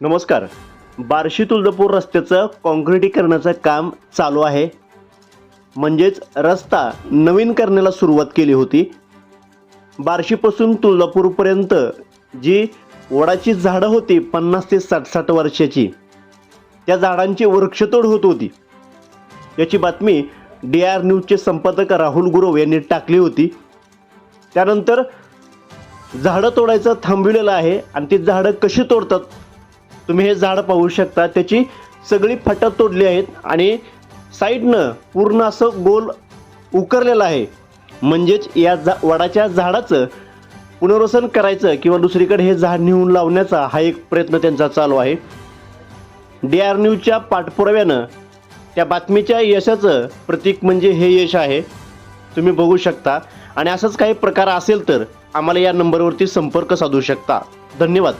नमस्कार. बार्शी तुळजापूर रस्त्याचं काँक्रिटीकरणाचं काम चालू आहे. म्हणजेच रस्ता नवीन करण्याला सुरुवात केली होती. बार्शीपासून तुळजापूरपर्यंत जी वडाची झाडं होती पन्नास ते साठ साठ वर्षाची त्या झाडांची वृक्षतोड होत होती. याची बातमी डी आर न्यूजचे संपादक राहुल गुरव यांनी टाकली होती. त्यानंतर झाडं तोडायचं थांबविलेलं आहे आणि ती झाडं कशी तोडतात तुम्ही हे झाड पाहू शकता. त्याची सगळी फाटं तोडली आहेत आणि साईडनं पूर्ण असं गोल उकरलेलं आहे. म्हणजेच या झा वडाच्या झाडाचं पुनर्वसन करायचं किंवा दुसरीकडे हे झाड नेऊन लावण्याचा हा एक प्रयत्न त्यांचा चालू आहे. डी आर न्यूजच्या पाठपुराव्यानं त्या बातमीच्या यशाचं प्रतीक म्हणजे हे यश आहे. तुम्ही बघू शकता. आणि असंच काही प्रकार असेल तर आम्हाला या नंबरवरती संपर्क साधू शकता. धन्यवाद.